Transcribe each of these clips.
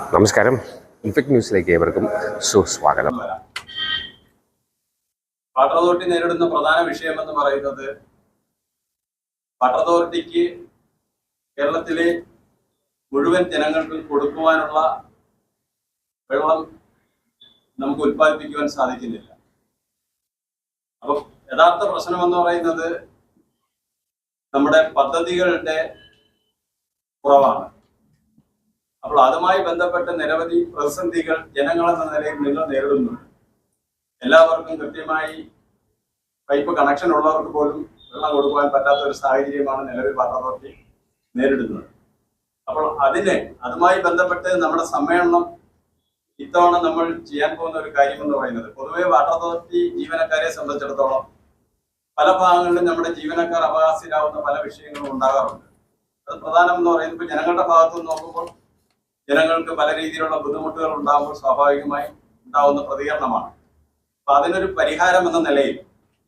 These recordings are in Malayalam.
നമസ്കാരം. ഇൻഫെക്ട് ന്യൂസിലേക്ക് ഏവർക്കും സുസ്വാഗതം. വാട്ടർ അതോറിറ്റി നേരിടുന്ന പ്രധാന വിഷയം എന്ന് പറയുന്നത് വാട്ടർ അതോറിറ്റിക്ക് കേരളത്തിലെ മുഴുവൻ ജനങ്ങൾക്ക് കൊടുക്കുവാനുള്ള വെള്ളം നമുക്ക് ഉത്പാദിപ്പിക്കുവാൻ സാധിക്കുന്നില്ല. അപ്പം യഥാർത്ഥ പ്രശ്നം എന്ന് പറയുന്നത് നമ്മുടെ പദ്ധതികളുടെ കുറവാണ്. അപ്പോൾ അതുമായി ബന്ധപ്പെട്ട് നിരവധി പ്രതിസന്ധികൾ ജനങ്ങളെന്ന നിലയിൽ നിങ്ങൾ നേരിടുന്നുണ്ട് എല്ലാവർക്കും കൃത്യമായി പൈപ്പ് കണക്ഷൻ ഉള്ളവർക്ക് പോലും വെള്ളം കൊടുക്കുവാൻ പറ്റാത്ത ഒരു സാഹചര്യമാണ് നിലവിൽ വാട്ടർ അതോറിറ്റി നേരിടുന്നത്. അപ്പോൾ അതിന് അതുമായി ബന്ധപ്പെട്ട് നമ്മുടെ സമ്മേളനം ഇത്തവണ നമ്മൾ ചെയ്യാൻ പോകുന്ന ഒരു കാര്യം എന്ന് പറയുന്നത് പൊതുവെ വാട്ടർ അതോറിറ്റി ജീവനക്കാരെ സംബന്ധിച്ചിടത്തോളം പല ഭാഗങ്ങളിലും നമ്മുടെ ജീവനക്കാർ അവകാശിലാവുന്ന പല വിഷയങ്ങളും ഉണ്ടാകാറുണ്ട്. അത് പ്രധാനം എന്ന് ഇപ്പൊ ജനങ്ങളുടെ ഭാഗത്തുനിന്ന് നോക്കുമ്പോൾ ജനങ്ങൾക്ക് പല രീതിയിലുള്ള ബുദ്ധിമുട്ടുകൾ ഉണ്ടാകുമ്പോൾ സ്വാഭാവികമായി ഉണ്ടാവുന്ന പ്രതികരണമാണ്. അപ്പൊ അതിനൊരു പരിഹാരം എന്ന നിലയിൽ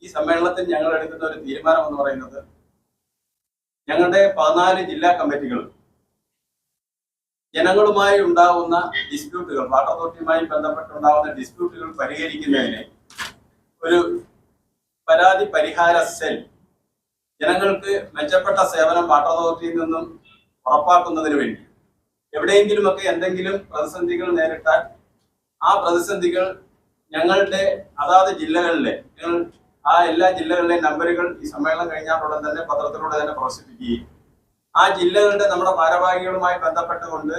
ഈ സമ്മേളനത്തിൽ ഞങ്ങൾ എടുക്കുന്ന ഒരു തീരുമാനം എന്ന് പറയുന്നത് ഞങ്ങളുടെ പതിനാല് ജില്ലാ കമ്മിറ്റികൾ ജനങ്ങളുമായി ഉണ്ടാവുന്ന ഡിസ്പ്യൂട്ടുകൾ വാട്ടർ അതോറിറ്റിയുമായി ബന്ധപ്പെട്ടുണ്ടാവുന്ന ഡിസ്പ്യൂട്ടുകൾ പരിഹരിക്കുന്നതിന് ഒരു പരാതി പരിഹാര സെൽ ജനങ്ങൾക്ക് മെച്ചപ്പെട്ട സേവനം വാട്ടർ അതോറിറ്റിയിൽ നിന്നും ഉറപ്പാക്കുന്നതിന് വേണ്ടി എവിടെയെങ്കിലുമൊക്കെ എന്തെങ്കിലും പ്രതിസന്ധികൾ നേരിട്ടാൽ ആ പ്രതിസന്ധികൾ ഞങ്ങളുടെ അതാത് ജില്ലകളിലെ ഞങ്ങൾ ആ എല്ലാ ജില്ലകളിലെയും നമ്പറുകൾ ഈ സമ്മേളനം കഴിഞ്ഞാൽ ഉടൻ തന്നെ പത്രത്തിലൂടെ തന്നെ പ്രദർശിപ്പിക്കുകയും ആ ജില്ലകളുടെ നമ്മുടെ ഭാരവാഹികളുമായി ബന്ധപ്പെട്ടുകൊണ്ട്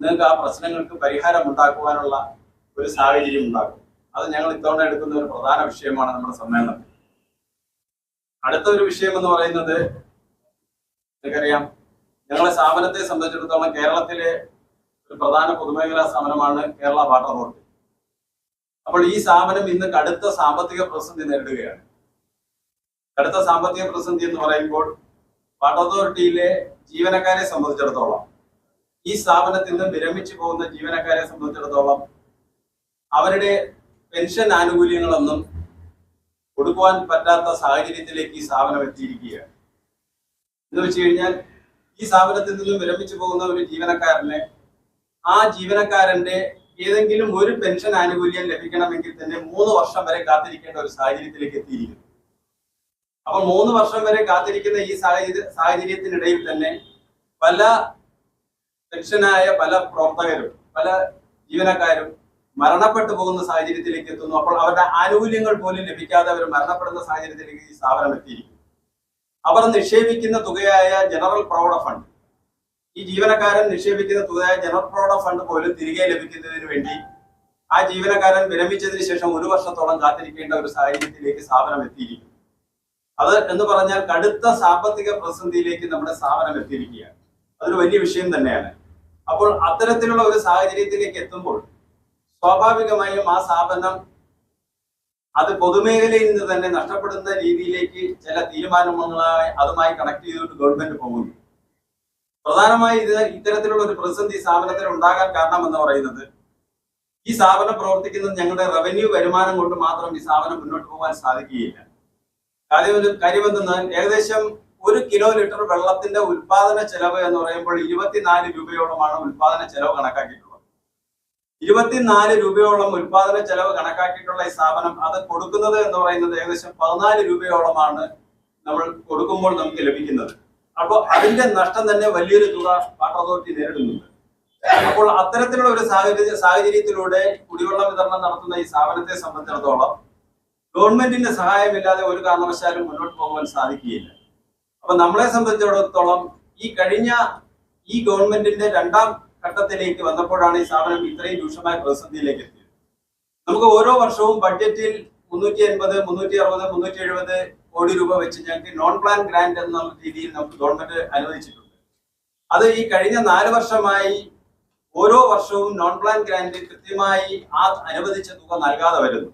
നിങ്ങൾക്ക് ആ പ്രശ്നങ്ങൾക്ക് പരിഹാരം ഉണ്ടാക്കുവാനുള്ള ഒരു സാഹചര്യം ഉണ്ടാകും. അത് ഞങ്ങൾ ഇത്തവണ എടുക്കുന്ന ഒരു പ്രധാന വിഷയമാണ് നമ്മുടെ സമ്മേളനം. അടുത്ത ഒരു വിഷയം എന്ന് പറയുന്നത് നിങ്ങൾക്കറിയാം ഞങ്ങളെ സ്ഥാപനത്തെ സംബന്ധിച്ചിടത്തോളം കേരളത്തിലെ ഒരു പ്രധാന പൊതുമേഖലാ സ്ഥാപനമാണ് കേരള വാട്ടർ അതോറിറ്റി. അപ്പോൾ ഈ സ്ഥാപനം ഇന്ന് കടുത്ത സാമ്പത്തിക പ്രതിസന്ധി നേരിടുകയാണ്. കടുത്ത സാമ്പത്തിക പ്രതിസന്ധി എന്ന് പറയുമ്പോൾ വാട്ടർ അതോറിറ്റിയിലെ ജീവനക്കാരെ സംബന്ധിച്ചിടത്തോളം ഈ സ്ഥാപനത്തിൽ നിന്ന് വിരമിച്ചു പോകുന്ന ജീവനക്കാരെ സംബന്ധിച്ചിടത്തോളം അവരുടെ പെൻഷൻ ആനുകൂല്യങ്ങളൊന്നും കൊടുക്കുവാൻ പറ്റാത്ത സാഹചര്യത്തിലേക്ക് ഈ സ്ഥാപനം എത്തിയിരിക്കുകയാണ്. എന്ന് വെച്ച് കഴിഞ്ഞാൽ ഈ സ്ഥാപനത്തിൽ നിന്നും വിരമിച്ചു പോകുന്ന ഒരു ജീവനക്കാരനെ ആ ജീവനക്കാരന്റെ ഏതെങ്കിലും ഒരു പെൻഷൻ ആനുകൂല്യം ലഭിക്കണമെങ്കിൽ തന്നെ മൂന്ന് വർഷം വരെ കാത്തിരിക്കേണ്ട ഒരു സാഹചര്യത്തിലേക്ക് എത്തിയിരിക്കുന്നു. അപ്പൊ മൂന്ന് വർഷം വരെ കാത്തിരിക്കുന്ന ഈ സാഹചര്യ സാഹചര്യത്തിനിടയിൽ തന്നെ പല പെൻഷനായ പല പ്രവർത്തകരും പല ജീവനക്കാരും മരണപ്പെട്ടു പോകുന്ന സാഹചര്യത്തിലേക്ക് എത്തുന്നു. അപ്പോൾ അവരുടെ ആനുകൂല്യങ്ങൾ പോലും ലഭിക്കാതെ അവർ മരണപ്പെടുന്ന സാഹചര്യത്തിലേക്ക് ഈ സ്ഥാപനം എത്തിയിരിക്കുന്നു. അവർ നിക്ഷേപിക്കുന്ന തുകയായ ജനറൽ പ്രൗഢ ഫണ്ട് ഈ ജീവനക്കാരൻ നിക്ഷേപിക്കുന്ന തുകയായ ജനറൽ പ്രൗഢ ഫണ്ട് പോലും തിരികെ ലഭിക്കുന്നതിന് വേണ്ടി ആ ജീവനക്കാരൻ വിരമിച്ചതിന് ശേഷം ഒരു വർഷത്തോളം കാത്തിരിക്കേണ്ട ഒരു സാഹചര്യത്തിലേക്ക് സ്ഥാപനം എത്തിയിരിക്കും അത് എന്ന് പറഞ്ഞാൽ കടുത്ത സാമ്പത്തിക പ്രതിസന്ധിയിലേക്ക് നമ്മുടെ സ്ഥാപനം എത്തിയിരിക്കുകയാണ്. അതൊരു വലിയ വിഷയം തന്നെയാണ്. അപ്പോൾ അത്തരത്തിലുള്ള ഒരു സാഹചര്യത്തിലേക്ക് എത്തുമ്പോൾ സ്വാഭാവികമായും ആ സ്ഥാപനം അത് പൊതുമേഖലയിൽ നിന്ന് തന്നെ നഷ്ടപ്പെടുന്ന രീതിയിലേക്ക് ചില തീരുമാനങ്ങളായി അതുമായി കണക്ട് ചെയ്തുകൊണ്ട് ഗവൺമെന്റ് പോകുന്നു. പ്രധാനമായി ഇത് ഇത്തരത്തിലുള്ള ഒരു പ്രതിസന്ധി സ്ഥാപനത്തിൽ ഉണ്ടാകാൻ കാരണം എന്ന് പറയുന്നത് ഈ സ്ഥാപനം പ്രവർത്തിക്കുന്നത് ഞങ്ങളുടെ റവന്യൂ വരുമാനം കൊണ്ട് മാത്രം ഈ സ്ഥാപനം മുന്നോട്ട് പോകാൻ സാധിക്കുകയില്ല. കാര്യം കാര്യമെന്തെന്നാൽ ഏകദേശം ഒരു കിലോ ലിറ്റർ വെള്ളത്തിന്റെ ഉൽപാദന ചെലവ് എന്ന് പറയുമ്പോൾ ഇരുപത്തിനാല് രൂപയോളമാണ് ഉൽപാദന ചെലവ് കണക്കാക്കിയിട്ടുള്ളത്. ഇരുപത്തിനാല് രൂപയോളം ഉൽപാദന ചെലവ് കണക്കാക്കിയിട്ടുള്ള ഈ സ്ഥാപനം അത് കൊടുക്കുന്നത് എന്ന് പറയുന്നത് ഏകദേശം പതിനാല് രൂപയോളമാണ് നമ്മൾ കൊടുക്കുമ്പോൾ നമുക്ക് ലഭിക്കുന്നത്. അപ്പോൾ അതിന്റെ നഷ്ടം തന്നെ വലിയൊരു തുക വാട്ടർ അതോറിറ്റി നേരിടുന്നുണ്ട്. അപ്പോൾ അത്തരത്തിലുള്ള ഒരു സാഹചര്യ സാഹചര്യത്തിലൂടെ കുടിവെള്ള വിതരണം നടത്തുന്ന ഈ സ്ഥാപനത്തെ സംബന്ധിച്ചിടത്തോളം ഗവൺമെന്റിന്റെ സഹായമില്ലാതെ ഒരു കാരണവശാലും മുന്നോട്ട് പോകാൻ സാധിക്കുകയില്ല. അപ്പൊ നമ്മളെ സംബന്ധിച്ചിടത്തോളം ഈ കഴിഞ്ഞ ഈ ഗവൺമെന്റിന്റെ രണ്ടാം ഘട്ടത്തിലേക്ക് വന്നപ്പോഴാണ് ഈ സ്ഥാപനം ഇത്രയും രൂക്ഷമായ പ്രതിസന്ധിയിലേക്ക് എത്തിയത്. നമുക്ക് ഓരോ വർഷവും ബഡ്ജറ്റിൽ മുന്നൂറ്റി എൺപത് മുന്നൂറ്റി അറുപത് മുന്നൂറ്റി എഴുപത് കോടി രൂപ വെച്ച് ഞങ്ങൾക്ക് നോൺ പ്ലാൻ ഗ്രാന്റ് എന്ന രീതിയിൽ നമുക്ക് ഗവൺമെന്റ് അനുവദിച്ചിട്ടുണ്ട്. അത് ഈ കഴിഞ്ഞ നാല് വർഷമായി ഓരോ വർഷവും നോൺ പ്ലാൻ ഗ്രാന്റ് കൃത്യമായി ആ അനുവദിച്ച തുക നൽകാതെ വരുന്നു.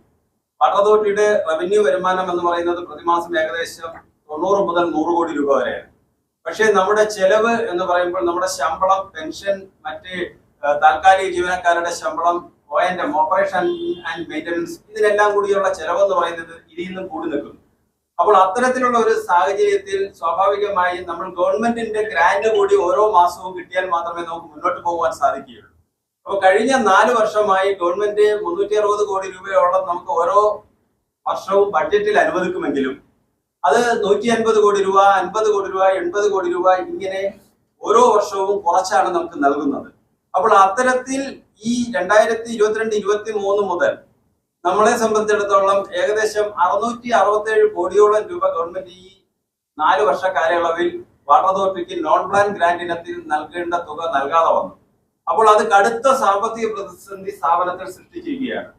വാട്ടർ അതോറിറ്റിയുടെ റവന്യൂ വരുമാനം എന്ന് പറയുന്നത് പ്രതിമാസം ഏകദേശം തൊണ്ണൂറ് മുതൽ നൂറ് കോടി രൂപ വരെയാണ്. പക്ഷേ നമ്മുടെ ചെലവ് എന്ന് പറയുമ്പോൾ നമ്മുടെ ശമ്പളം പെൻഷൻ മറ്റ് താൽക്കാലിക ജീവനക്കാരുടെ ശമ്പളം O M operation and maintenance ഇതിനെല്ലാം കൂടിയുള്ള ചെലവ് എന്ന് പറയുന്നത് ഇതിൽ നിന്നും കൂടി നിൽക്കും അപ്പോൾ അത്തരത്തിലുള്ള ഒരു സാഹചര്യത്തിൽ സ്വാഭാവികമായും നമ്മൾ ഗവൺമെന്റിന്റെ ഗ്രാന്റ് കൂടി ഓരോ മാസവും കിട്ടിയാൽ മാത്രമേ നമുക്ക് മുന്നോട്ട് പോകാൻ സാധിക്കുകയുള്ളൂ. അപ്പൊ കഴിഞ്ഞ നാല് വർഷമായി ഗവൺമെന്റ് മുന്നൂറ്റി അറുപത് കോടി രൂപയോളം നമുക്ക് ഓരോ വർഷവും ബഡ്ജറ്റിൽ അനുവദിക്കുമെങ്കിലും അത് നൂറ്റി അൻപത് കോടി രൂപ അൻപത് കോടി രൂപ എൺപത് കോടി രൂപ ഇങ്ങനെ ഓരോ വർഷവും കുറച്ചാണ് നമുക്ക് നൽകുന്നത്. അപ്പോൾ അത്തരത്തിൽ ഈ രണ്ടായിരത്തി ഇരുപത്തിരണ്ട് ഇരുപത്തി മൂന്ന് മുതൽ നമ്മളെ സംബന്ധിച്ചിടത്തോളം ഏകദേശം അറുന്നൂറ്റി അറുപത്തേഴ് കോടിയോളം രൂപ ഗവൺമെന്റ് ഈ നാല് വർഷ കാലയളവിൽ വാട്ടർ അതോറിറ്റിക്ക് നോൺ പ്ലാൻ ഗ്രാന്റ് ഇനത്തിൽ നൽകേണ്ട തുക നൽകാതെ വന്നു. അപ്പോൾ അത് കടുത്ത സാമ്പത്തിക പ്രതിസന്ധി സ്ഥാപനത്തിൽ സൃഷ്ടിച്ചിരിക്കുകയാണ്.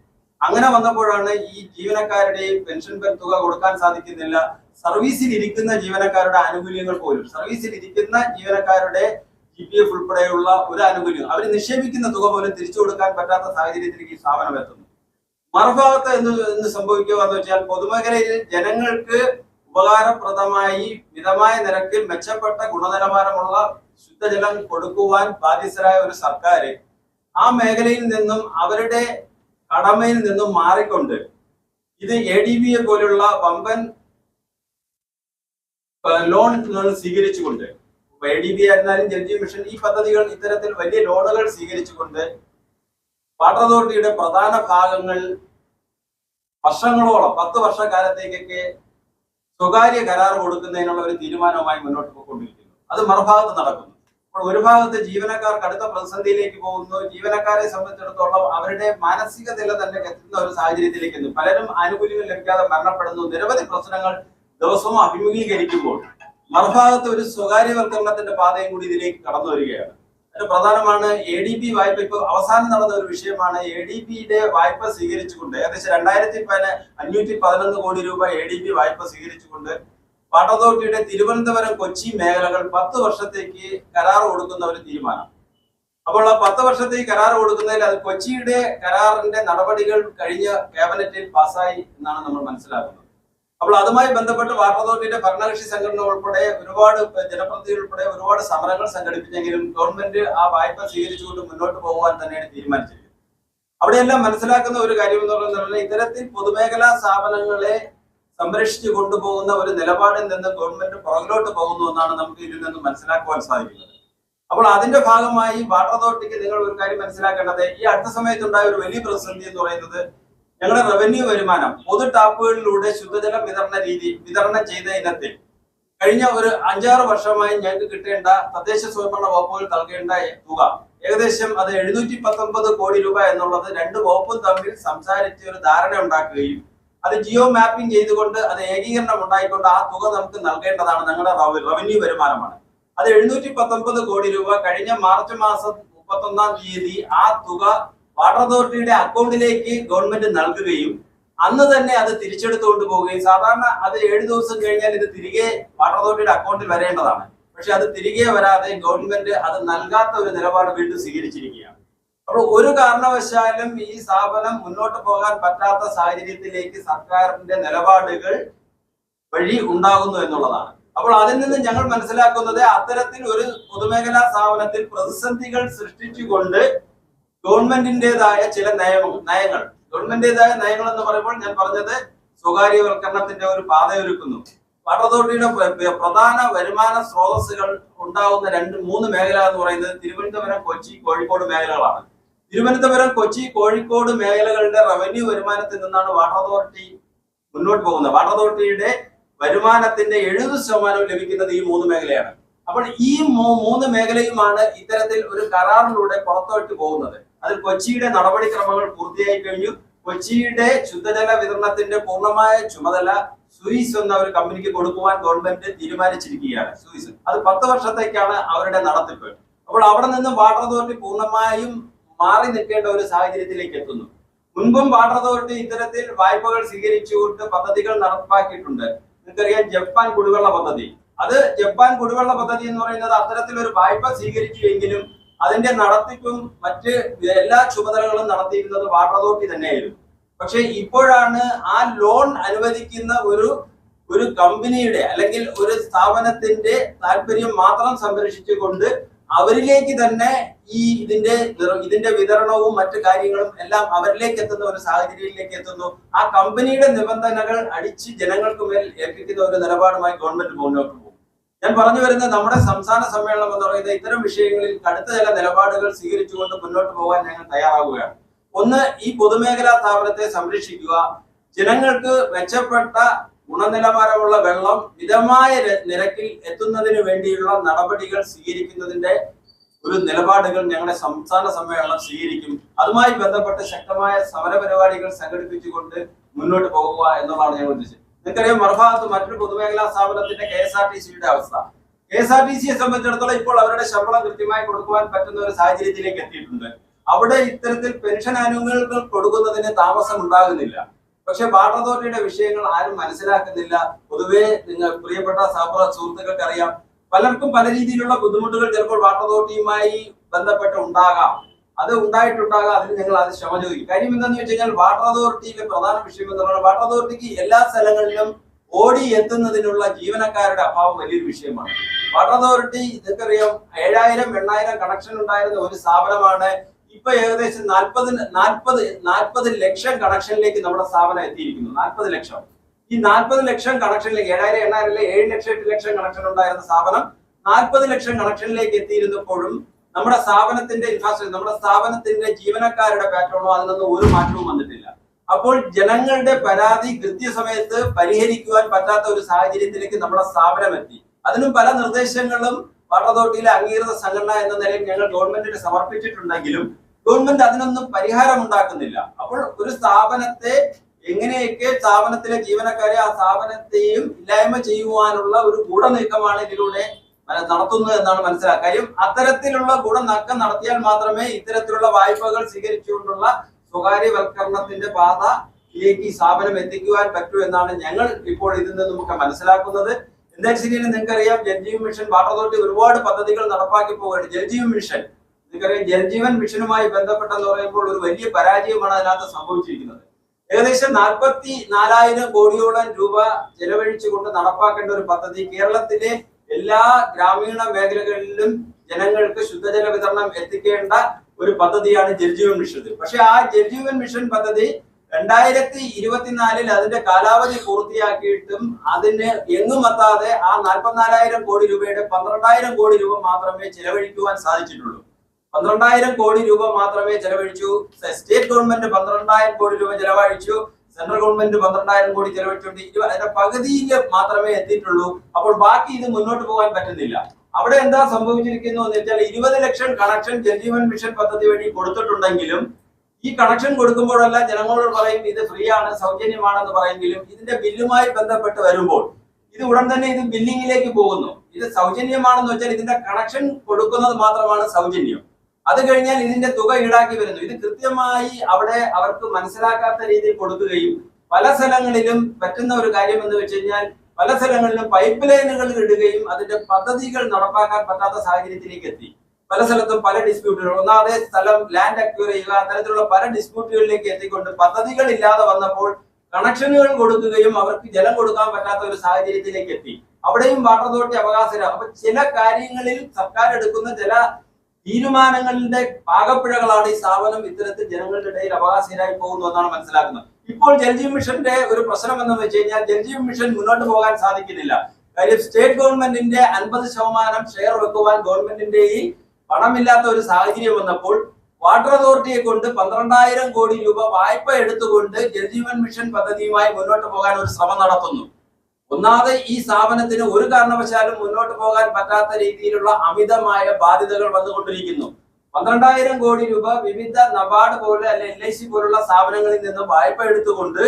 അങ്ങനെ വന്നപ്പോഴാണ് ഈ ജീവനക്കാരുടെയും പെൻഷൻ തുക കൊടുക്കാൻ സാധിക്കുന്നില്ല. സർവീസിൽ ഇരിക്കുന്ന ജീവനക്കാരുടെ ആനുകൂല്യങ്ങൾ പോലും സർവീസിൽ ഇരിക്കുന്ന ജീവനക്കാരുടെ ജി പി എഫ് ഉൾപ്പെടെയുള്ള ഒരു ആനുകൂല്യം അവർ നിക്ഷേപിക്കുന്ന തുക പോലും തിരിച്ചു കൊടുക്കാൻ പറ്റാത്ത സാഹചര്യത്തിലേക്ക് ഈ സ്ഥാപനം എത്തുന്നു. മറുഭാഗത്ത് എന്ന് എന്ന് സംഭവിക്കുക എന്ന് വെച്ചാൽ പൊതുമേഖലയിൽ ജനങ്ങൾക്ക് ഉപകാരപ്രദമായി മിതമായ നിരക്കിൽ മെച്ചപ്പെട്ട ഗുണനിലവാരമുള്ള ശുദ്ധജലം കൊടുക്കുവാൻ ബാധ്യസ്ഥരായ ഒരു സർക്കാർ ആ മേഖലയിൽ നിന്നും അവരുടെ കടമയിൽ നിന്നും മാറിക്കൊണ്ട് ഇത് എ ഡി ബി എ പോലുള്ള വമ്പൻ ലോൺ സ്വീകരിച്ചുകൊണ്ട് എ ഡി ബി ആയിരുന്നാലും ജൽജീവൻ മിഷൻ ഈ പദ്ധതികൾ ഇത്തരത്തിൽ വലിയ ലോണുകൾ സ്വീകരിച്ചുകൊണ്ട് വാട്ടർ അതോറിറ്റിയുടെ പ്രധാന ഭാഗങ്ങൾ വർഷങ്ങളോളം പത്ത് വർഷക്കാലത്തേക്കൊക്കെ സ്വകാര്യ കരാർ കൊടുക്കുന്നതിനുള്ള ഒരു തീരുമാനവുമായി മുന്നോട്ട് പോയിക്കൊണ്ടിരിക്കുന്നു. അത് മറുഭാഗത്ത് നടക്കുന്നു. അപ്പോൾ ഒരു ഭാഗത്ത് ജീവനക്കാർ കടുത്ത പ്രതിസന്ധിയിലേക്ക് പോകുന്നു. ജീവനക്കാരെ സംബന്ധിച്ചിടത്തോളം അവരുടെ മാനസിക നില തന്നെ എത്തുന്ന ഒരു സാഹചര്യത്തിലേക്ക് പലരും ആനുകൂല്യങ്ങൾ ലഭിക്കാതെ മരണപ്പെടുന്നു. നിരവധി പ്രശ്നങ്ങൾ ദിവസവും അഭിമുഖീകരിക്കുമ്പോൾ മറുഭാഗത്ത് ഒരു സ്വകാര്യവൽക്കരണത്തിന്റെ പാതയും കൂടി ഇതിലേക്ക് കടന്നു വരികയാണ്. അതിന് പ്രധാനമാണ് എ ഡി ബി വായ്പ ഇപ്പൊ അവസാനം നടന്ന ഒരു വിഷയമാണ് എ ഡി ബിയുടെ വായ്പ സ്വീകരിച്ചുകൊണ്ട് ഏകദേശം രണ്ടായിരത്തി പതിന അഞ്ഞൂറ്റി പതിനൊന്ന് കോടി രൂപ എ ഡി ബി വായ്പ സ്വീകരിച്ചുകൊണ്ട് വാട്ടർ അതോറിറ്റിയുടെ തിരുവനന്തപുരം കൊച്ചി മേഖലകൾ പത്ത് വർഷത്തേക്ക് കരാർ കൊടുക്കുന്ന ഒരു തീരുമാനം. അപ്പോൾ ആ പത്ത് വർഷത്തേക്ക് കരാർ കൊടുക്കുന്നതിൽ അത് കൊച്ചിയുടെ കരാറിന്റെ നടപടികൾ കഴിഞ്ഞ ക്യാബിനറ്റിൽ പാസ്സായി എന്നാണ് നമ്മൾ മനസ്സിലാക്കുന്നത്. അപ്പോൾ അതുമായി ബന്ധപ്പെട്ട് വാട്ടർ അതോറിറ്റിയുടെ ഭരണകക്ഷി സംഘടന ഉൾപ്പെടെ ഒരുപാട് ജനപ്രതിനിധികൾ ഉൾപ്പെടെ ഒരുപാട് സമരങ്ങൾ സംഘടിപ്പിച്ചെങ്കിലും ഗവൺമെന്റ് ആ വായ്പ സ്വീകരിച്ചുകൊണ്ട് മുന്നോട്ട് പോകാൻ തന്നെയാണ് തീരുമാനിച്ചിരിക്കുന്നത്. അവിടെയെല്ലാം മനസ്സിലാക്കുന്ന ഒരു കാര്യം എന്ന് പറയുന്നത് ഇത്തരത്തിൽ പൊതുമേഖലാ സ്ഥാപനങ്ങളെ സംരക്ഷിച്ചു കൊണ്ടുപോകുന്ന ഒരു നിലപാടിൽ നിന്ന് ഗവൺമെന്റ് പുറകിലോട്ട് പോകുന്നു എന്നാണ് നമുക്ക് ഇതിൽ നിന്ന് മനസ്സിലാക്കുവാൻ സാധിക്കുന്നത്. അപ്പോൾ അതിന്റെ ഭാഗമായി വാട്ടർ അതോറിറ്റിക്ക് നിങ്ങൾ ഒരു കാര്യം മനസ്സിലാക്കേണ്ടത് ഈ അടുത്ത സമയത്തുണ്ടായ ഒരു വലിയ പ്രതിസന്ധി എന്ന് പറയുന്നത് ഞങ്ങളുടെ റവന്യൂ വരുമാനം പൊതു ടാപ്പുകളിലൂടെ ശുദ്ധജലം വിതരണ രീതി വിതരണം ചെയ്ത ഇനത്തിൽ കഴിഞ്ഞ ഒരു അഞ്ചാറ് വർഷമായി ഞങ്ങൾക്ക് കിട്ടേണ്ട തദ്ദേശ സ്വയംഭരണ വകുപ്പുകൾ നൽകേണ്ട തുക ഏകദേശം അത് എഴുന്നൂറ്റി പത്തൊമ്പത് കോടി രൂപ എന്നുള്ളത് രണ്ട് വകുപ്പും തമ്മിൽ സംസാരിച്ച് ഒരു ധാരണ ഉണ്ടാക്കുകയും അത് ജിയോ മാപ്പിംഗ് ചെയ്തുകൊണ്ട് അത് ഏകീകരണം ഉണ്ടായിക്കൊണ്ട് ആ തുക നമുക്ക് നൽകേണ്ടതാണ് ഞങ്ങളുടെ റവ- റവന്യൂ വരുമാനമാണ്. അത് എഴുന്നൂറ്റി പത്തൊമ്പത് കോടി രൂപ കഴിഞ്ഞ മാർച്ച് മാസം മുപ്പത്തൊന്നാം തീയതി ആ തുക വാട്ടർ അതോറിറ്റിയുടെ അക്കൗണ്ടിലേക്ക് ഗവൺമെന്റ് നൽകുകയും അന്ന് തന്നെ അത് തിരിച്ചെടുത്തുകൊണ്ട് പോവുകയും സാധാരണ അത് ഏഴ് ദിവസം കഴിഞ്ഞാൽ ഇത് തിരികെ വാട്ടർ അതോറിറ്റിയുടെ അക്കൗണ്ടിൽ വരേണ്ടതാണ്. പക്ഷെ അത് തിരികെ വരാതെ ഗവൺമെന്റ് അത് നൽകാത്ത ഒരു നിലപാട് വീണ്ടും സ്വീകരിച്ചിരിക്കുകയാണ്. അപ്പോൾ ഒരു കാരണവശാലും ഈ സ്ഥാപനം മുന്നോട്ട് പോകാൻ പറ്റാത്ത സാഹചര്യത്തിലേക്ക് സർക്കാരിന്റെ നിലപാടുകൾ വഴി ഉണ്ടാകുന്നു എന്നുള്ളതാണ്. അപ്പോൾ അതിൽ നിന്ന് ഞങ്ങൾ മനസ്സിലാക്കുന്നത് അത്തരത്തിൽ ഒരു പൊതുമേഖലാ സ്ഥാപനത്തിൽ പ്രതിസന്ധികൾ സൃഷ്ടിച്ചുകൊണ്ട് ഗവൺമെന്റിന്റേതായ ചില നയം നയങ്ങൾ. ഗവൺമെന്റിന്റേതായ നയങ്ങൾ എന്ന് പറയുമ്പോൾ ഞാൻ പറഞ്ഞത് സ്വകാര്യവൽക്കരണത്തിന്റെ ഒരു പാതയൊരുക്കുന്നു. വാട്ടർ അതോറിറ്റിയുടെ പ്ര- പ്ര- പ്രധാന വരുമാന സ്രോതസ്സുകൾ ഉണ്ടാകുന്ന രണ്ട് മൂന്ന് മേഖല എന്ന് പറയുന്നത് തിരുവനന്തപുരം കൊച്ചി കോഴിക്കോട് മേഖലകളാണ്. തിരുവനന്തപുരം കൊച്ചി കോഴിക്കോട് മേഖലകളുടെ റവന്യൂ വരുമാനത്തിൽ നിന്നാണ് വാട്ടർ അതോറിറ്റി മുന്നോട്ട് പോകുന്നത്. വാട്ടർ അതോറിറ്റിയുടെ വരുമാനത്തിന്റെ എഴുപത് ശതമാനവും ലഭിക്കുന്നത് ഈ മൂന്ന് മേഖലയാണ്. അപ്പോൾ ഈ മൂന്ന് മേഖലയുമാണ് ഇത്തരത്തിൽ ഒരു കരാറിലൂടെ പുറത്തോട്ട് പോകുന്നത്. അതിൽ കൊച്ചിയുടെ നടപടിക്രമങ്ങൾ പൂർത്തിയായി കഴിഞ്ഞു. കൊച്ചിയുടെ ശുദ്ധജല വിതരണത്തിന്റെ പൂർണമായ ചുമതല സുയിസ് എന്ന ഒരു കമ്പനിക്ക് കൊടുക്കുവാൻ ഗവൺമെന്റ് തീരുമാനിച്ചിരിക്കുകയാണ് സുയിസ്. അത് പത്ത് വർഷത്തേക്കാണ് അവരുടെ നടത്തിപ്പ്. അപ്പോൾ അവിടെ നിന്നും വാട്ടർ അതോറിറ്റി പൂർണമായും മാറി നിൽക്കേണ്ട ഒരു സാഹചര്യത്തിലേക്ക് എത്തുന്നു. മുൻപും വാട്ടർ അതോറിറ്റി ഇത്തരത്തിൽ വായ്പകൾ സ്വീകരിച്ചുകൊണ്ട് പദ്ധതികൾ നടപ്പാക്കിയിട്ടുണ്ട്. നിങ്ങൾക്കറിയാം ജപ്പാൻ കുടിവെള്ള പദ്ധതി. അത് ജപ്പാൻ കുടിവെള്ള പദ്ധതി എന്ന് പറയുന്നത് അത്തരത്തിൽ ഒരു വായ്പ സ്വീകരിച്ചു എങ്കിലും അതിന്റെ നടത്തിപ്പും മറ്റ് എല്ലാ ചുമതലകളും നടത്തിയിരുന്നത് വാട്ടർ അതോറിറ്റി തന്നെയായിരുന്നു. പക്ഷെ ഇപ്പോഴാണ് ആ ലോൺ അനുവദിക്കുന്ന ഒരു ഒരു കമ്പനിയുടെ അല്ലെങ്കിൽ ഒരു സ്ഥാപനത്തിന്റെ താല്പര്യം മാത്രം സംരക്ഷിച്ചുകൊണ്ട് അവരിലേക്ക് തന്നെ ഈ ഇതിന്റെ ഇതിന്റെ വിതരണവും മറ്റു കാര്യങ്ങളും എല്ലാം അവരിലേക്ക് എത്തുന്ന ഒരു സാഹചര്യത്തിലേക്ക് എത്തുന്നു. ആ കമ്പനിയുടെ നിബന്ധനകൾ അടിച്ച് ജനങ്ങൾക്ക് മേൽ ഏൽപ്പിക്കുന്ന ഒരു നിലപാടുമായി ഗവൺമെന്റ് മുന്നോട്ട് പോകും ഞാൻ പറഞ്ഞു വരുന്നത് നമ്മുടെ സംസ്ഥാന സമ്മേളനം എന്ന് പറയുന്നത് ഇത്തരം വിഷയങ്ങളിൽ കടുത്ത ചില നിലപാടുകൾ സ്വീകരിച്ചുകൊണ്ട് മുന്നോട്ട് പോകാൻ ഞങ്ങൾ തയ്യാറാവുകയാണ്. ഒന്ന് ഈ പൊതുമേഖലാ സ്ഥാപനത്തെ സംരക്ഷിക്കുക. ജനങ്ങൾക്ക് മെച്ചപ്പെട്ട ഗുണനിലവാരമുള്ള വെള്ളം മിതമായ നിരക്കിൽ എത്തുന്നതിന് വേണ്ടിയുള്ള നടപടികൾ സ്വീകരിക്കുന്നതിന്റെ ഒരു നിലപാടുകൾ ഞങ്ങളുടെ സംസ്ഥാന സമ്മേളനം സ്വീകരിക്കും. അതുമായി ബന്ധപ്പെട്ട് ശക്തമായ സമരപരിപാടികൾ സംഘടിപ്പിച്ചുകൊണ്ട് മുന്നോട്ട് പോകുക എന്നുള്ളതാണ് ഞങ്ങൾ ഉദ്ദേശിച്ചത് നിങ്ങൾക്കറിയാം മറുഭാഗത്ത് മറ്റൊരു പൊതുമേഖലാ സ്ഥാപനത്തിന്റെ കെ എസ് ആർ ടി സിയുടെ അവസ്ഥ. കെ എസ് ആർ ടി സിയെ സംബന്ധിച്ചിടത്തോളം ഇപ്പോൾ അവരുടെ ശമ്പളം കൃത്യമായി കൊടുക്കുവാൻ പറ്റുന്ന ഒരു സാഹചര്യത്തിലേക്ക് എത്തിയിട്ടുണ്ട്. അവിടെ ഇത്തരത്തിൽ പെൻഷൻ ആനുകൂല്യങ്ങൾ കൊടുക്കുന്നതിന് താമസം ഉണ്ടാകുന്നില്ല. പക്ഷെ വാട്ടർ അതോറിറ്റിയുടെ വിഷയങ്ങൾ ആരും മനസ്സിലാക്കുന്നില്ല. പൊതുവെ നിങ്ങൾ പ്രിയപ്പെട്ട സഹപ്ര സുഹൃത്തുക്കൾക്ക് അറിയാം പലർക്കും പല രീതിയിലുള്ള ബുദ്ധിമുട്ടുകൾ ചിലപ്പോൾ വാട്ടർ അതോറിറ്റിയുമായി ബന്ധപ്പെട്ട് ഉണ്ടാകാം. അത് ഉണ്ടായിട്ടുണ്ടാകാം അതിന് ഞങ്ങൾ അത് ക്ഷമ ചോദിക്കും. കാര്യം എന്താണെന്ന് വെച്ച് കഴിഞ്ഞാൽ വാട്ടർ അതോറിറ്റിയിലെ പ്രധാന വിഷയം എന്ന് പറയുന്നത് വാട്ടർ അതോറിറ്റിക്ക് എല്ലാ സ്ഥലങ്ങളിലും ഓടി എത്തുന്നതിനുള്ള ജീവനക്കാരുടെ അഭാവം വലിയൊരു വിഷയമാണ്. വാട്ടർ അതോറിറ്റി ഇതൊക്കറിയാം ഏഴായിരം എണ്ണായിരം കണക്ഷൻ ഉണ്ടായിരുന്ന ഒരു സ്ഥാപനമാണ് ഇപ്പൊ ഏകദേശം നാൽപ്പത് നാൽപ്പത് നാൽപ്പത് ലക്ഷം കണക്ഷനിലേക്ക് നമ്മുടെ സ്ഥാപനം എത്തിയിരിക്കുന്നു. നാൽപ്പത് ലക്ഷം. ഈ നാൽപ്പത് ലക്ഷം കണക്ഷനിലേക്ക് ഏഴായിരം എണ്ണായിരം ഏഴ് ലക്ഷം എട്ട് ലക്ഷം കണക്ഷൻ ഉണ്ടായിരുന്ന സ്ഥാപനം നാൽപ്പത് ലക്ഷം കണക്ഷനിലേക്ക് എത്തിയിരുന്നപ്പോഴും നമ്മുടെ സ്ഥാപനത്തിന്റെ ഇൻഫ്രാസ്ട്രക്ചർ നമ്മുടെ സ്ഥാപനത്തിന്റെ ജീവനക്കാരുടെ പാറ്റേണോ അതിൽ നിന്ന് ഒരു മാറ്റവും വന്നിട്ടില്ല. അപ്പോൾ ജനങ്ങളുടെ പരാതി കൃത്യസമയത്ത് പരിഹരിക്കുവാൻ പറ്റാത്ത ഒരു സാഹചര്യത്തിലേക്ക് നമ്മുടെ സ്ഥാപനം എത്തി. അതിനും പല നിർദ്ദേശങ്ങളും വാട്ടർ അതോറിറ്റിയിലെ അംഗീകൃത സംഘടന എന്ന നിലയിൽ ഞങ്ങൾ ഗവൺമെന്റിന് സമർപ്പിച്ചിട്ടുണ്ടെങ്കിലും ഗവൺമെന്റ് അതിനൊന്നും പരിഹാരം ഉണ്ടാക്കുന്നില്ല. അപ്പോൾ ഒരു സ്ഥാപനത്തെ എങ്ങനെയൊക്കെ സ്ഥാപനത്തിലെ ജീവനക്കാരെ ആ സ്ഥാപനത്തെയും ഇല്ലായ്മ ചെയ്യുവാനുള്ള ഒരു ഗൂഢനീക്കമാണ് ഇതിലൂടെ നടത്തുന്നത് എന്നാണ് മനസ്സിലാക്കുക. കാര്യം അത്തരത്തിലുള്ള ഗുണനക്കം നടത്തിയാൽ മാത്രമേ ഇത്തരത്തിലുള്ള വായ്പകൾ സ്വീകരിച്ചുകൊണ്ടുള്ള സ്വകാര്യവൽക്കരണത്തിന്റെ പാതയിലേക്ക് ഈ സ്ഥാപനം എത്തിക്കുവാൻ പറ്റൂ എന്നാണ് ഞങ്ങൾ ഇപ്പോൾ ഇതിൽ നിന്ന് നമുക്ക് മനസ്സിലാക്കുന്നത്. എന്താ ശരിയാണ് നിങ്ങൾക്കറിയാം ജൽജീവൻ മിഷൻ വാട്ടർ അതോറിറ്റി ഒരുപാട് പദ്ധതികൾ നടപ്പാക്കി പോവുകയാണ്. ജൽജീവൻ മിഷൻ നിങ്ങൾക്കറിയാം ജൽജീവൻ മിഷനുമായി ബന്ധപ്പെട്ടെന്ന് പറയുമ്പോൾ ഒരു വലിയ പരാജയമാണ് അതിനകത്ത് സംഭവിച്ചിരിക്കുന്നത്. ഏകദേശം നാൽപ്പത്തി നാലായിരം കോടിയോളം രൂപ ചെലവഴിച്ചുകൊണ്ട് നടപ്പാക്കേണ്ട ഒരു പദ്ധതി കേരളത്തിലെ എല്ലാ ഗ്രാമീണ മേഖലകളിലും ജനങ്ങൾക്ക് ശുദ്ധജല വിതരണം എത്തിക്കേണ്ട ഒരു പദ്ധതിയാണ് ജൽജീവൻ മിഷൻ. പക്ഷെ ആ ജൽജീവൻ മിഷൻ പദ്ധതി രണ്ടായിരത്തി ഇരുപത്തിനാലിൽ അതിന്റെ കാലാവധി പൂർത്തിയാക്കിയിട്ടും അതിന് എങ്ങും എത്താതെ ആ നാൽപ്പത്തിനാലായിരം കോടി രൂപയുടെ പന്ത്രണ്ടായിരം കോടി രൂപ മാത്രമേ ചെലവഴിക്കുവാൻ സാധിച്ചിട്ടുള്ളൂ. പന്ത്രണ്ടായിരം കോടി രൂപ മാത്രമേ ചെലവഴിച്ചു. സ്റ്റേറ്റ് ഗവൺമെന്റ് പന്ത്രണ്ടായിരം കോടി രൂപ ചെലവഴിച്ചു. സെൻട്രൽ ഗവൺമെന്റ് പന്ത്രണ്ടായിരം കോടി ചെലവഴിച്ചുകൊണ്ട് അതിന്റെ പകുതിയിൽ മാത്രമേ എത്തിയിട്ടുള്ളൂ. അപ്പോൾ ബാക്കി ഇത് മുന്നോട്ട് പോകാൻ പറ്റുന്നില്ല. അവിടെ എന്താ സംഭവിച്ചിരിക്കുന്നു എന്ന് വെച്ചാൽ ഇരുപത് ലക്ഷം കണക്ഷൻ ജൽജീവൻ മിഷൻ പദ്ധതി വഴി കൊടുത്തിട്ടുണ്ടെങ്കിലും ഈ കണക്ഷൻ കൊടുക്കുമ്പോഴെല്ലാം ജനങ്ങളോട് പറയും ഇത് ഫ്രീ ആണ് സൗജന്യമാണെന്ന് പറയുമെങ്കിലും ഇതിന്റെ ബില്ലുമായി ബന്ധപ്പെട്ട് വരുമ്പോൾ ഇത് ഉടൻ തന്നെ ഇത് ബില്ലിങ്ങിലേക്ക് പോകുന്നു. ഇത് സൗജന്യമാണെന്ന് വെച്ചാൽ ഇതിന്റെ കണക്ഷൻ കൊടുക്കുന്നത് മാത്രമാണ് സൗജന്യം. അത് കഴിഞ്ഞാൽ ഇതിന്റെ തുക ഈടാക്കി വരുന്നു. ഇത് കൃത്യമായി അവിടെ അവർക്ക് മനസ്സിലാക്കാത്ത രീതിയിൽ കൊടുക്കുകയും പല സ്ഥലങ്ങളിലും പറ്റുന്ന ഒരു കാര്യം എന്ന് വെച്ച് കഴിഞ്ഞാൽ പല സ്ഥലങ്ങളിലും പൈപ്പ് ലൈനുകൾ ഇടുകയും അതിന്റെ പദ്ധതികൾ നടപ്പാക്കാൻ പറ്റാത്ത സാഹചര്യത്തിലേക്ക് എത്തി. പല സ്ഥലത്തും പല ഡിസ്പ്യൂട്ടുകൾ ഒന്നാമതെ സ്ഥലം ലാൻഡ് അക്യൂർ ചെയ്യുക അത്തരത്തിലുള്ള പല ഡിസ്പ്യൂട്ടുകളിലേക്ക് എത്തിക്കൊണ്ട് പദ്ധതികൾ ഇല്ലാതെ വന്നപ്പോൾ കണക്ഷനുകൾ കൊടുക്കുകയും അവർക്ക് ജലം കൊടുക്കാൻ പറ്റാത്ത ഒരു സാഹചര്യത്തിലേക്ക് എത്തി. അവിടെയും വാട്ടർ അതോറിറ്റി അവകാശം അപ്പൊ ചില കാര്യങ്ങളിൽ സർക്കാർ എടുക്കുന്ന ചില തീരുമാനങ്ങളുടെ പാകപ്പിഴകളാണ് ഈ സ്ഥാപനം ഇത്തരത്തിൽ ജനങ്ങളുടെ ഇടയിൽ അവകാശീനായി പോകുന്നു എന്നാണ് മനസ്സിലാക്കുന്നത്. ഇപ്പോൾ ജൽജീവ് മിഷന്റെ ഒരു പ്രശ്നം എന്ന് വെച്ച് കഴിഞ്ഞാൽ ജൽജീവ് മിഷൻ മുന്നോട്ട് പോകാൻ സാധിക്കുന്നില്ല. കാര്യം സ്റ്റേറ്റ് ഗവൺമെന്റിന്റെ അൻപത് ശതമാനം ഷെയർ വെക്കുവാൻ ഗവൺമെന്റിന്റെ ഈ പണമില്ലാത്ത ഒരു സാഹചര്യം വന്നപ്പോൾ വാട്ടർ അതോറിറ്റിയെ കൊണ്ട് പന്ത്രണ്ടായിരം കോടി രൂപ വായ്പ എടുത്തുകൊണ്ട് ജൽജീവൻ മിഷൻ പദ്ധതിയുമായി മുന്നോട്ട് പോകാൻ ഒരു ശ്രമം നടത്തുന്നു. ഒന്നാമത് ഈ സ്ഥാപനത്തിന് ഒരു കാരണവശാലും മുന്നോട്ട് പോകാൻ പറ്റാത്ത രീതിയിലുള്ള അമിതമായ ബാധ്യതകൾ വന്നുകൊണ്ടിരിക്കുന്നു. പന്ത്രണ്ടായിരം കോടി രൂപ വിവിധ നബാർഡ് പോലെ അല്ലെ എൽ ഐ സി പോലുള്ള സ്ഥാപനങ്ങളിൽ നിന്ന് വായ്പ എടുത്തുകൊണ്ട്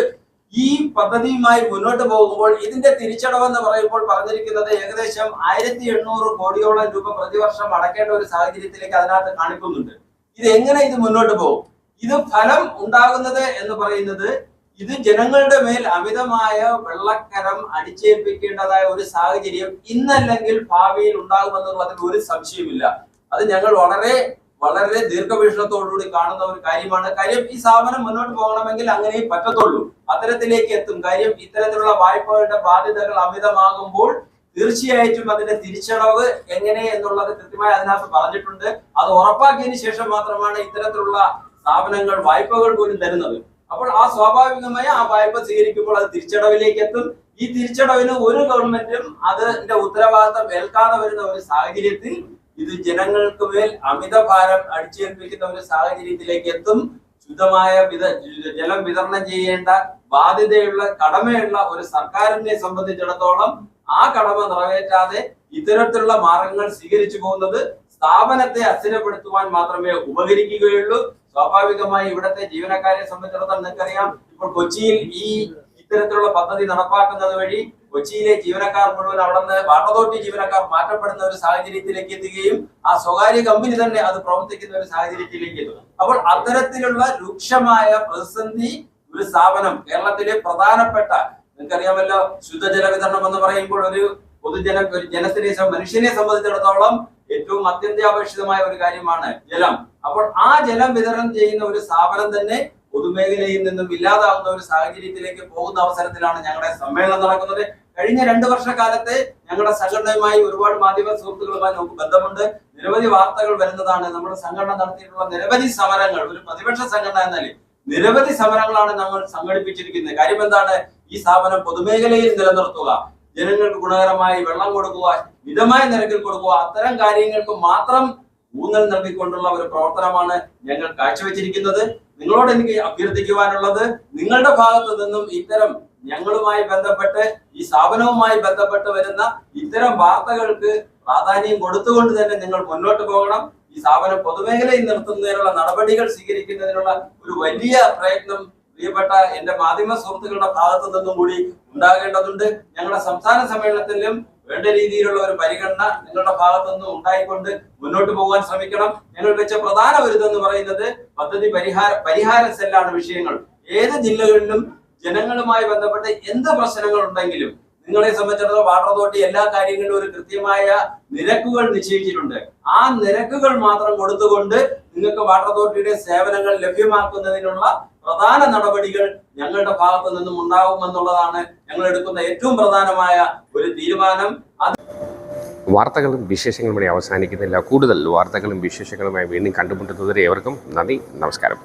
ഈ പദ്ധതിയുമായി മുന്നോട്ട് പോകുമ്പോൾ ഇതിന്റെ തിരിച്ചടവെന്ന് പറയുമ്പോൾ പറഞ്ഞിരിക്കുന്നത് ഏകദേശം ആയിരത്തി എണ്ണൂറ് കോടിയോളം രൂപ പ്രതിവർഷം അടക്കേണ്ട ഒരു സാഹചര്യത്തിലേക്ക് അതിനകത്ത് കാണിക്കുന്നുണ്ട്. ഇത് എങ്ങനെ ഇത് മുന്നോട്ട് പോകും? ഇത് ഫലം ഉണ്ടാകുന്നത് എന്ന് പറയുന്നത് ഇത് ജനങ്ങളുടെ മേൽ അമിതമായ വെള്ളക്കരം അടിച്ചേൽപ്പിക്കേണ്ടതായ ഒരു സാഹചര്യം ഇന്നല്ലെങ്കിൽ ഭാവിയിൽ ഉണ്ടാകുമെന്നുള്ളതിൽ ഒരു സംശയമില്ല അത് ഞങ്ങൾ വളരെ വളരെ ദീർഘവീക്ഷണത്തോടുകൂടി കാണുന്ന ഒരു കാര്യമാണ്. കാര്യം ഈ സ്ഥാപനം മുന്നോട്ട് പോകണമെങ്കിൽ അങ്ങനെ പറ്റത്തുള്ളൂ. അത്തരത്തിലേക്ക് എത്തും. കാര്യം ഇത്തരത്തിലുള്ള വായ്പകളുടെ ബാധ്യതകൾ അമിതമാകുമ്പോൾ തീർച്ചയായിട്ടും അതിന്റെ തിരിച്ചടവ് എങ്ങനെ എന്നുള്ളത് കൃത്യമായി അതിനകത്ത് പറഞ്ഞിട്ടുണ്ട്. അത് ഉറപ്പാക്കിയതിനു ശേഷം മാത്രമാണ് ഇത്തരത്തിലുള്ള സ്ഥാപനങ്ങൾ വായ്പകൾ പോലും തരുന്നത്. അപ്പോൾ ആ സ്വാഭാവികമായി ആ വായ്പ സ്വീകരിക്കുമ്പോൾ അത് തിരിച്ചടവിലേക്ക് എത്തും ഈ തിരിച്ചടവിന് ഒരു ഗവൺമെന്റും അതിന്റെ ഉത്തരവാദിത്തം ഏൽക്കാതെ വരുന്ന ഒരു സാഹചര്യത്തിൽ ഇത് ജനങ്ങൾക്ക് മേൽ അമിത ഭാരം അടിച്ചേൽപ്പിക്കുന്ന ഒരു സാഹചര്യത്തിലേക്ക് എത്തും ശുദ്ധമായ വിത ജലം വിതരണം ചെയ്യേണ്ട ബാധ്യതയുള്ള കടമയുള്ള ഒരു സർക്കാരിനെ സംബന്ധിച്ചിടത്തോളം ആ കടമ നിറവേറ്റാതെ ഇത്തരത്തിലുള്ള മാർഗങ്ങൾ സ്വീകരിച്ചു പോകുന്നത് സ്ഥാപനത്തെ അസ്ഥിരപ്പെടുത്തുവാൻ മാത്രമേ ഉപകരിക്കുകയുള്ളൂ. സ്വാഭാവികമായി ഇവിടുത്തെ ജീവനക്കാരെ സംബന്ധിച്ചിടത്തോളം നിങ്ങൾക്കറിയാം ഇപ്പോൾ കൊച്ചിയിൽ ഈ ഇത്തരത്തിലുള്ള പദ്ധതി നടപ്പാക്കുന്നത് വഴി കൊച്ചിയിലെ ജീവനക്കാർ മുഴുവൻ അവിടെ നിന്ന് അതോറിറ്റി ജീവനക്കാർ മാറ്റപ്പെടുന്ന ഒരു സാഹചര്യത്തിലേക്ക് എത്തുകയും ആ സ്വകാര്യ കമ്പനി തന്നെ അത് പ്രവർത്തിക്കുന്ന ഒരു സാഹചര്യത്തിലേക്ക് എത്തും. അപ്പോൾ അത്തരത്തിലുള്ള രൂക്ഷമായ പ്രതിസന്ധി ഒരു സ്ഥാപനം കേരളത്തിലെ പ്രധാനപ്പെട്ട നിങ്ങൾക്കറിയാമല്ലോ ശുദ്ധജല വിതരണം എന്ന് പറയുമ്പോൾ ഒരു പൊതുജന ഒരു ജനത്തിനെ മനുഷ്യനെ സംബന്ധിച്ചിടത്തോളം ഏറ്റവും അത്യന്താപേക്ഷിതമായ ഒരു കാര്യമാണ് ജലം. അപ്പോൾ ആ ജലം വിതരണം ചെയ്യുന്ന ഒരു സ്ഥാപനം തന്നെ പൊതുമേഖലയിൽ നിന്നും ഇല്ലാതാവുന്ന ഒരു സാഹചര്യത്തിലേക്ക് പോകുന്ന അവസരത്തിലാണ് ഞങ്ങളുടെ സമ്മേളനം നടക്കുന്നത്. കഴിഞ്ഞ രണ്ടു വർഷക്കാലത്തെ ഞങ്ങളുടെ സംഘടനയുമായി ഒരുപാട് മാധ്യമ സുഹൃത്തുക്കളുമായി നമുക്ക് ബന്ധമുണ്ട്. നിരവധി വാർത്തകൾ വരുന്നതാണ്. നമ്മുടെ സംഘടന നടത്തിയിട്ടുള്ള നിരവധി സമരങ്ങൾ ഒരു പ്രതിപക്ഷ സംഘടന എന്നാൽ നിരവധി സമരങ്ങളാണ് നമ്മൾ സംഘടിപ്പിച്ചിരിക്കുന്നത്. കാര്യം എന്താണ്? ഈ സ്ഥാപനം പൊതുമേഖലയിൽ നിലനിർത്തുക. ജനങ്ങൾക്ക് ഗുണകരമായി വെള്ളം കൊടുക്കുക മിതമായ നിരക്കിൽ കൊടുക്കുക. അത്തരം കാര്യങ്ങൾക്ക് മാത്രം ഊന്നൽ നൽകിക്കൊണ്ടുള്ള ഒരു പ്രവർത്തനമാണ് ഞങ്ങൾ കാഴ്ചവെച്ചിരിക്കുന്നത്. നിങ്ങളോട് എനിക്ക് അഭ്യർത്ഥിക്കുവാനുള്ളത് നിങ്ങളുടെ ഭാഗത്ത് നിന്നും ഇത്തരം ഞങ്ങളുമായി ബന്ധപ്പെട്ട് ഈ സ്ഥാപനവുമായി ബന്ധപ്പെട്ട് വരുന്ന ഇത്തരം വാർത്തകൾക്ക് പ്രാധാന്യം കൊടുത്തുകൊണ്ട് തന്നെ നിങ്ങൾ മുന്നോട്ട് പോകണം. ഈ സ്ഥാപനം പൊതുമേഖലയിൽ നിർത്തുന്നതിനുള്ള നടപടികൾ സ്വീകരിക്കുന്നതിനുള്ള ഒരു വലിയ പ്രയത്നം പ്രിയപ്പെട്ട എന്റെ മാധ്യമ സുഹൃത്തുക്കളുടെ ഭാഗത്തു നിന്നും കൂടി ഉണ്ടാകേണ്ടതുണ്ട്. ഞങ്ങളുടെ സംസ്ഥാന സമ്മേളനത്തിലും വേണ്ട രീതിയിലുള്ള ഒരു പരിഗണന നിങ്ങളുടെ ഭാഗത്തുനിന്ന് ഉണ്ടായിക്കൊണ്ട് മുന്നോട്ട് പോകാൻ ശ്രമിക്കണം. ഞങ്ങൾ വെച്ച പ്രധാന വിരുദ്ധം എന്ന് പറയുന്നത് പദ്ധതി പരിഹാര പരിഹാര സെല്ലാണ് വിഷയങ്ങൾ. ഏത് ജില്ലകളിലും ജനങ്ങളുമായി ബന്ധപ്പെട്ട് എന്ത് പ്രശ്നങ്ങൾ ഉണ്ടെങ്കിലും നിങ്ങളെ സംബന്ധിച്ചിടത്തോളം വാട്ടർ അതോറിറ്റി എല്ലാ കാര്യങ്ങളിലും ഒരു കൃത്യമായ നിരക്കുകൾ നിശ്ചയിച്ചിട്ടുണ്ട്. ആ നിരക്കുകൾ മാത്രം കൊടുത്തുകൊണ്ട് നിങ്ങൾക്ക് വാട്ടർ അതോറിറ്റിയുടെ സേവനങ്ങൾ ലഭ്യമാക്കുന്നതിനുള്ള പ്രധാന നടപടികൾ ഞങ്ങളുടെ ഭാഗത്തു നിന്നും ഉണ്ടാകുമെന്നുള്ളതാണ് ഞങ്ങൾ എടുക്കുന്ന ഏറ്റവും പ്രധാനമായ ഒരു തീരുമാനം. വാർത്തകളും വിശേഷങ്ങളും ഇവിടെ അവസാനിക്കുന്നില്ല. കൂടുതൽ വാർത്തകളും വിശേഷങ്ങളുമായി വീണ്ടും കണ്ടുമുട്ടുന്നതുവരെ ഏവർക്കും നന്ദി നമസ്കാരം.